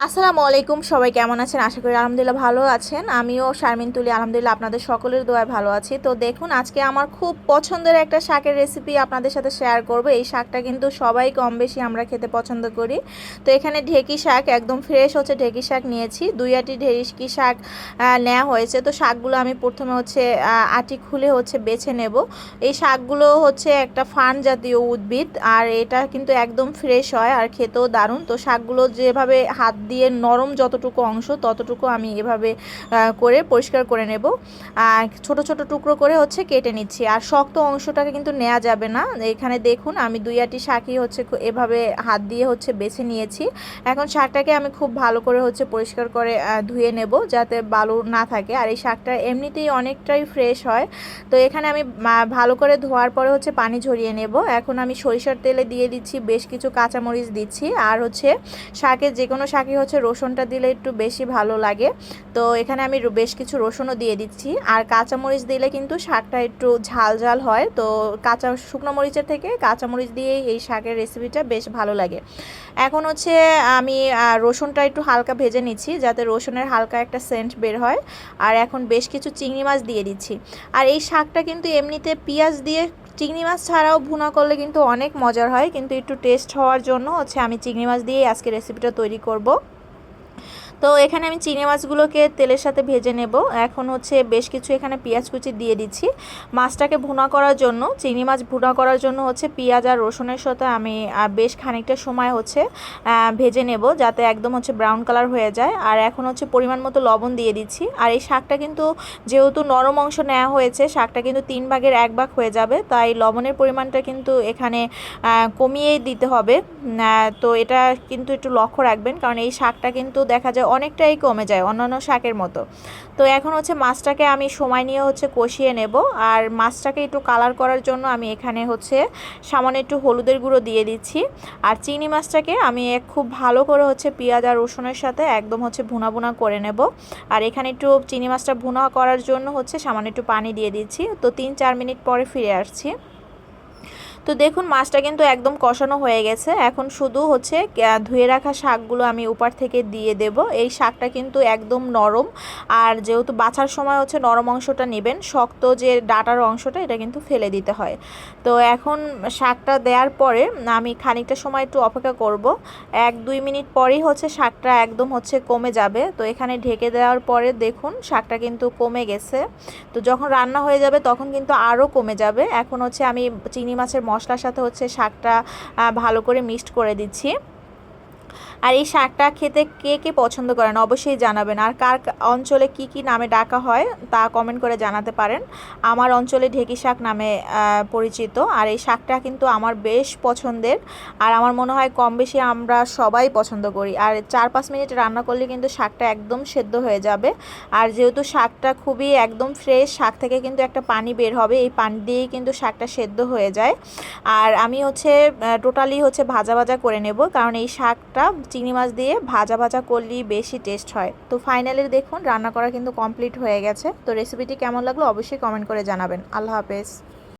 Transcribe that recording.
আসসালামু আলাইকুম, সবাই কেমন আছেন? আশা করি আলহামদুলিল্লাহ ভালো আছেন। আমিও শারমিন তুলি, আলহামদুলিল্লাহ আপনাদের সকলের দোয়ায় ভালো আছি। তো দেখুন, আজকে আমার খুব পছন্দের একটা শাকের রেসিপি আপনাদের সাথে শেয়ার করব। এই শাকটা কিন্তু সবাই কম বেশি আমরা খেতে পছন্দ করি। তো এখানে ঢেকি শাক, একদম ফ্রেশ হচ্ছে ঢেকি শাক নিয়েছি। দুই আটি ঢেকি শাক নেওয়া হয়েছে। তো শাকগুলো আমি প্রথমে হচ্ছে আটি খুলে হচ্ছে বেছে নেব। এই শাকগুলো হচ্ছে একটা ফান জাতীয় উদ্ভিদ, আর এটা কিন্তু একদম ফ্রেশ হয় আর খেতেও দারুণ। তো শাকগুলো যেভাবে হাত দিয়ে নরম যতটুকু অংশ ততটুকু আমি এভাবে করে পরিষ্কার করে নেব। আর ছোট ছোট টুকরো করে হচ্ছে কেটে নিচ্ছি। আর শক্ত অংশটাকে কিন্তু নেওয়া যাবে না। এখানে দেখুন, আমি দুই আটি শাকই হচ্ছে এভাবে হাত দিয়ে হচ্ছে বেছে নিয়েছি। এখন শাকটাকে আমি খুব ভালো করে হচ্ছে পরিষ্কার করে ধুয়ে নেব যাতে বালু না থাকে। আর এই শাকটা এমনিতেই অনেকটাই ফ্রেশ হয়। তো এখানে আমি ভালো করে ধোয়ার পরে হচ্ছে পানি ঝরিয়ে নেব। এখন আমি সরিষার তেলে দিয়ে দিচ্ছি, বেশ কিছু কাঁচামরিচ দিচ্ছি। আর হচ্ছে শাকে যে কোনো শাকে হচ্ছে রসুনটা দিলে একটু বেশি ভালো লাগে। তো এখানে আমি বেশ কিছু রসুনও দিয়ে দিচ্ছি। আর কাঁচামরিচ দিলে কিন্তু শাকটা একটু ঝাল ঝাল হয়। তো কাঁচা, শুকনো মরিচের থেকে কাঁচামরিচ দিয়েই এই শাকের রেসিপিটা বেশ ভালো লাগে। এখন হচ্ছে আমি রসুনটা একটু হালকা ভেজে নিচ্ছি যাতে রসুনের হালকা একটা সেন্ট বের হয়। আর এখন বেশ কিছু চিংড়ি মাছ দিয়ে দিচ্ছি। আর এই শাকটা কিন্তু এমনিতে পেঁয়াজ দিয়ে চিংড়ি মাছ ছাড়াও ভুনা করলে কিন্তু অনেক মজার হয়, কিন্তু একটু টেস্ট হওয়ার জন্য হচ্ছে আমি চিংড়ি মাছ দিয়েই আজকে রেসিপিটা তৈরি করব। তো এখানে আমি চিংড়ি মাছগুলোকে তেলের সাথে ভেজে নেব। এখন হচ্ছে বেশ কিছু এখানে পেঁয়াজ কুচি দিয়ে দিচ্ছি। মাছটাকে ভুনা করার জন্য, চিংড়ি মাছ ভুনা করার জন্য হচ্ছে পেঁয়াজ আর রসুনের সাথে আমি বেশ খানিকটা সময় হচ্ছে ভেজে নেব যাতে একদম হচ্ছে ব্রাউন কালার হয়ে যায়। আর এখন হচ্ছে পরিমাণ মতো লবণ দিয়ে দিচ্ছি। আর এই শাকটা কিন্তু যেহেতু নরম অংশ নেওয়া হয়েছে, শাকটা কিন্তু তিন ভাগের এক ভাগ হয়ে যাবে। তাই লবণের পরিমাণটা কিন্তু এখানে কমিয়েই দিতে হবে। তো এটা কিন্তু একটু লক্ষ্য রাখবেন। কারণ এই শাকটা কিন্তু দেখা যায় অনেকটাই কমে যায়, অন্যান্য শাকের মতো। তো এখন হচ্ছে মাছটাকে আমি সময় নিয়ে হচ্ছে কষিয়ে নেব। আর মাছটাকে একটু কালার করার জন্য আমি এখানে হচ্ছে সামান্য একটু হলুদের গুঁড়ো দিয়ে দিচ্ছি। আর চিংড়ি মাছটাকে আমি এক খুব ভালো করে হচ্ছে পেঁয়াজ আর রসুনের সাথে একদম হচ্ছে ভুনা ভুনা করে নেব। আর এখানে একটু চিংড়ি মাছটা ভুনা করার জন্য হচ্ছে সামান্য একটু পানি দিয়ে দিচ্ছি। তো তিন চার মিনিট পরে ফিরে আসছি। তো দেখুন, মাছটা কিন্তু একদম কষানো হয়ে গেছে। এখন শুধু হচ্ছে ধুয়ে রাখা শাকগুলো আমি উপার থেকে দিয়ে দেব। এই শাকটা কিন্তু একদম নরম। আর যেহেতু বাছার সময় হচ্ছে নরম অংশটা নেবেন, শক্ত যে ডাটার অংশটা, এটা কিন্তু ফেলে দিতে হয়। তো এখন শাকটা দেওয়ার পরে আমি খানিকটা সময় একটু অপেক্ষা করব। এক, দুই মিনিট পরেই হচ্ছে শাকটা একদম হচ্ছে কমে যাবে। তো এখানে ঢেকে দেওয়ার পরে দেখুন, শাকটা কিন্তু কমে গেছে। তো যখন রান্না হয়ে যাবে, তখন কিন্তু আরও কমে যাবে। এখন হচ্ছে আমি চিংড়ি মাছের মশলার সাথে হচ্ছে শাকটা ভালো করে মিক্সড করে দিচ্ছি। আর এই শাকটা খেতে কে কে পছন্দ করেন অবশ্যই জানাবেন। আর কার অঞ্চলে কি কি নামে ডাকা হয় তা কমেন্ট করে জানাতে পারেন। আমার অঞ্চলে ঢেকি শাক নামে পরিচিত। আর এই শাকটা কিন্তু আমার বেশ পছন্দের। আর আমার মনে হয় কম বেশি আমরা সবাই পছন্দ করি। আর চার পাঁচ মিনিট রান্না করলে কিন্তু শাকটা একদম সেদ্ধ হয়ে যাবে। আর যেহেতু শাকটা খুবই একদম ফ্রেশ শাক থেকে কিন্তু একটা পানি বের হবে। এই পানি দিয়েই কিন্তু শাকটা সেদ্ধ হয়ে যায়। আর আমি হচ্ছে টোটালি হচ্ছে ভাজা ভাজা করে নেব। কারণ এই শাকটা চিংড়ি মাছ দিয়ে ভাজা ভাজা করলেই বেশি টেস্ট হয়। তো ফাইনালি দেখুন, রান্না করা কিন্তু কমপ্লিট হয়ে গেছে। তো রেসিপিটি কেমন লাগল অবশ্যই কমেন্ট করে জানাবেন। আল্লাহ হাফেজ।